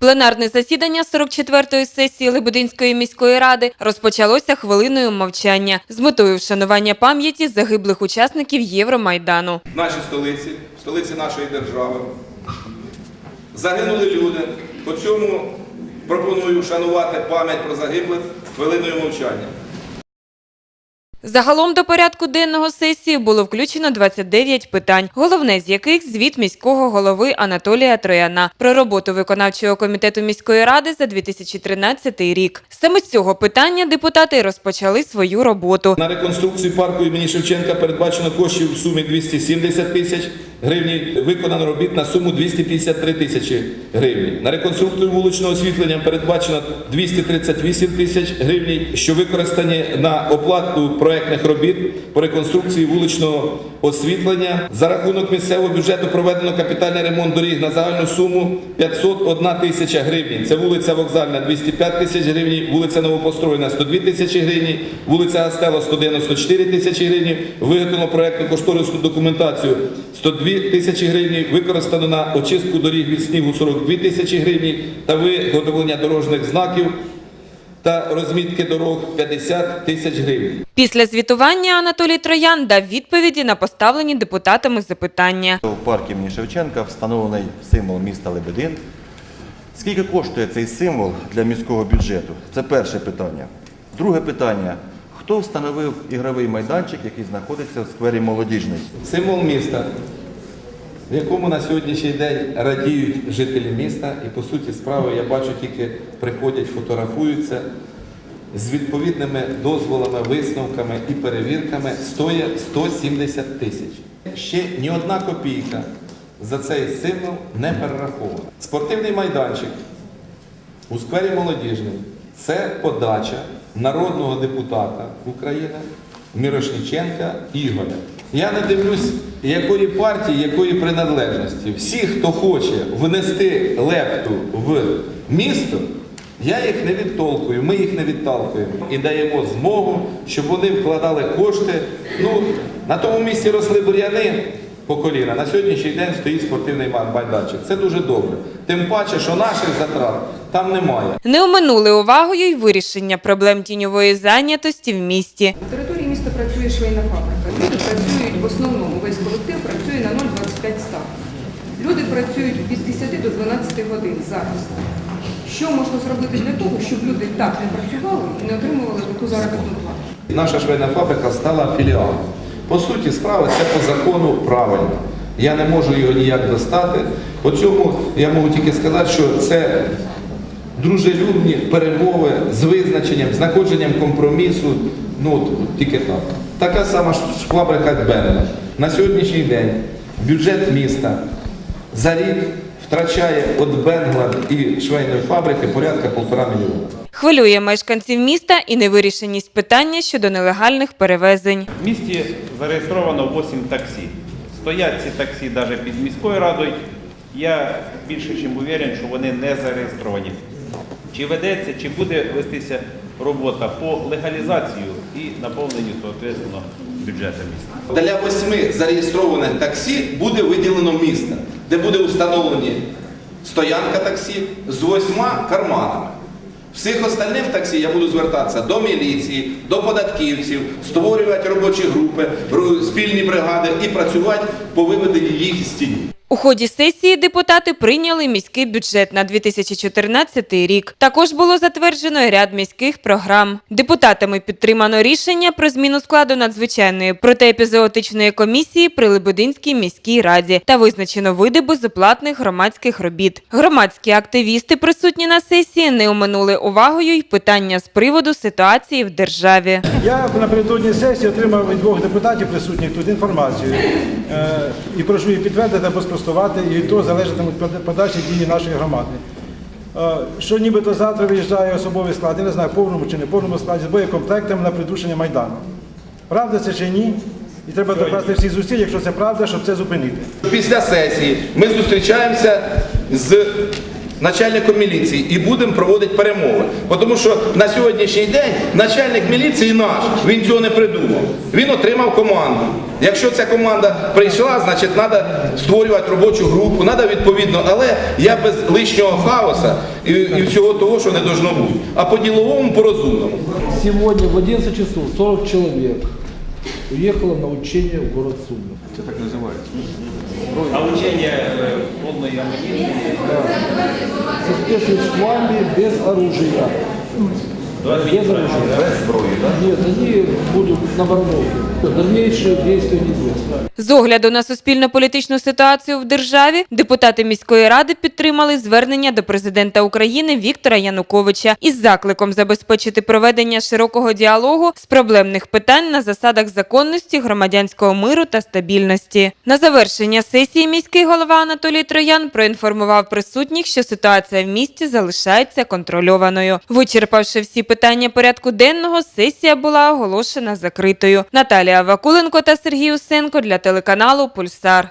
Пленарне засідання 44-ї сесії Лебединської міської ради розпочалося хвилиною мовчання з метою вшанування пам'яті загиблих учасників Євромайдану. в нашій столиці, в столиці нашої держави. Загинули люди. По цьому пропоную вшанувати пам'ять про загиблих хвилиною мовчання. Загалом до порядку денного сесії було включено 29 питань, головне з яких звіт міського голови Анатолія Трояна про роботу виконавчого комітету міської ради за 2013 рік. Саме з цього питання депутати розпочали свою роботу. На реконструкцію парку імені Шевченка передбачено коштів в сумі 270 тисяч гривень, виконано робіт на суму 253 тисячі гривень. На реконструкцію вуличного освітлення передбачено 238 тисяч гривень, що використані на оплату проектних робіт по реконструкції вуличного освітлення. За рахунок місцевого бюджету проведено капітальний ремонт доріг на загальну суму 501 тисяча гривень. Це вулиця Вокзальна 205 тисяч гривень, вулиця Новопостроєна 102 тисячі гривень, вулиця Гастела 194 тисячі гривень. Виготовлено проектну кошторисну документацію 102 тисячі гривень, використано на очистку доріг від снігу 42 тисячі гривень та виготовлення дорожніх знаків та розмітки дорог 50 тисяч гривень. Після звітування Анатолій Троян дав відповіді на поставлені депутатами запитання. У парку імені Шевченка встановлений символ міста Лебедин. Скільки коштує цей символ для міського бюджету? Це перше питання. Друге питання. Хто встановив ігровий майданчик, який знаходиться в сквері молодіжний? Символ міста, в якому на сьогоднішній день радіють жителі міста, і по суті справи я бачу тільки приходять, фотографуються з відповідними дозволами, висновками і перевірками стоїть 170 тисяч. Ще ні одна копійка за цей символ не перерахована. Спортивний майданчик у сквері молодіжний це подача народного депутата України Мірошніченка Ігоря. Я не дивлюсь, якої партії, якої приналежності. Всі, хто хоче внести лепту в місто, я їх не відтолкую, ми їх не відталкуємо і даємо змогу, щоб вони вкладали кошти. Ну, на тому місці росли бур'яни по коліна. На сьогоднішній день стоїть спортивний майданчик. Це дуже добре. Тим паче, що наших затрат там немає. Не оминули увагою й вирішення проблем тіньової зайнятості в місті. Міста працює швейна фабрика. Люди працюють в основному, весь колектив працює на 0,25 ставки. Люди працюють від 10 до 12 годин зараз. Що можна зробити для того, щоб люди так не працювали і не отримували таку заробітну плату? Наша швейна фабрика стала філіалом. По суті, справи це по закону правильно. Я не можу його ніяк достати. По цьому я можу тільки сказати, що це дружелюбні перемови з визначенням, знаходженням компромісу. Ну, от, тільки так. Така сама ж фабрика Беннер. На сьогоднішній день бюджет міста за рік втрачає від Бенгла і швейної фабрики порядка півтора мільйона. Хвилює мешканців міста і невирішеність питання щодо нелегальних перевезень. В місті зареєстровано 8 таксі. Стоять ці таксі навіть під міською радою. Я більше ніж уверен, що вони не зареєстровані. Чи ведеться, чи буде вестися робота по легалізацію і наповненню, соответственно, бюджету міста. Для восьми зареєстрованих таксі буде виділено місто, де буде установлені стоянка таксі з восьма карманами. Всіх остальних таксі я буду звертатися до міліції, до податківців, створювати робочі групи, спільні бригади і працювати по виведенні їх з тіні. У ході сесії депутати прийняли міський бюджет на 2014 рік. Також було затверджено ряд міських програм. Депутатами підтримано рішення про зміну складу надзвичайної протиепізоотичної комісії при Лебединській міській раді та визначено види безоплатних громадських робіт. Громадські активісти, присутні на сесії, не оминули увагою й питання з приводу ситуації в державі. Я напередодні сесії отримав від двох депутатів присутніх тут інформацію е, і прошу її підтвердити або спростувати, і від того залежатимуть подальші дії нашої громади. Е, Що нібито завтра виїжджає особовий склад, я не знаю, повному чи не повному складі, з боєкомплектами на придушення Майдану. Правда це чи ні? І треба докласти всі зусиль, якщо це правда, щоб це зупинити. Після сесії ми зустрічаємося з начальником міліції і будемо проводити перемови. Тому що на сьогоднішній день начальник міліції наш, він цього не придумав. Він отримав команду Якщо ця команда прийшла, значить треба створювати робочу групу, треба відповідно, але я без лишнього хаоса і, і всього того, що не должно бути. А по-діловому, по-розумному. Сегодня в 11 часов 40 человек уехало на учение в город Сумы. А учення е, Да. амуніції с вами без оружия. Без зброї, так? На. З огляду на суспільно-політичну ситуацію в державі, депутати міської ради підтримали звернення до президента України Віктора Януковича із закликом забезпечити проведення широкого діалогу з проблемних питань на засадах законності, громадянського миру та стабільності. На завершення сесії міський голова Анатолій Троян проінформував присутніх, що ситуація в місті залишається контрольованою. Вичерпавши всі питання порядку денного, сесія була оголошена закритою. Наталія Вакуленко та Сергій Усенко для телеканалу Пульсар.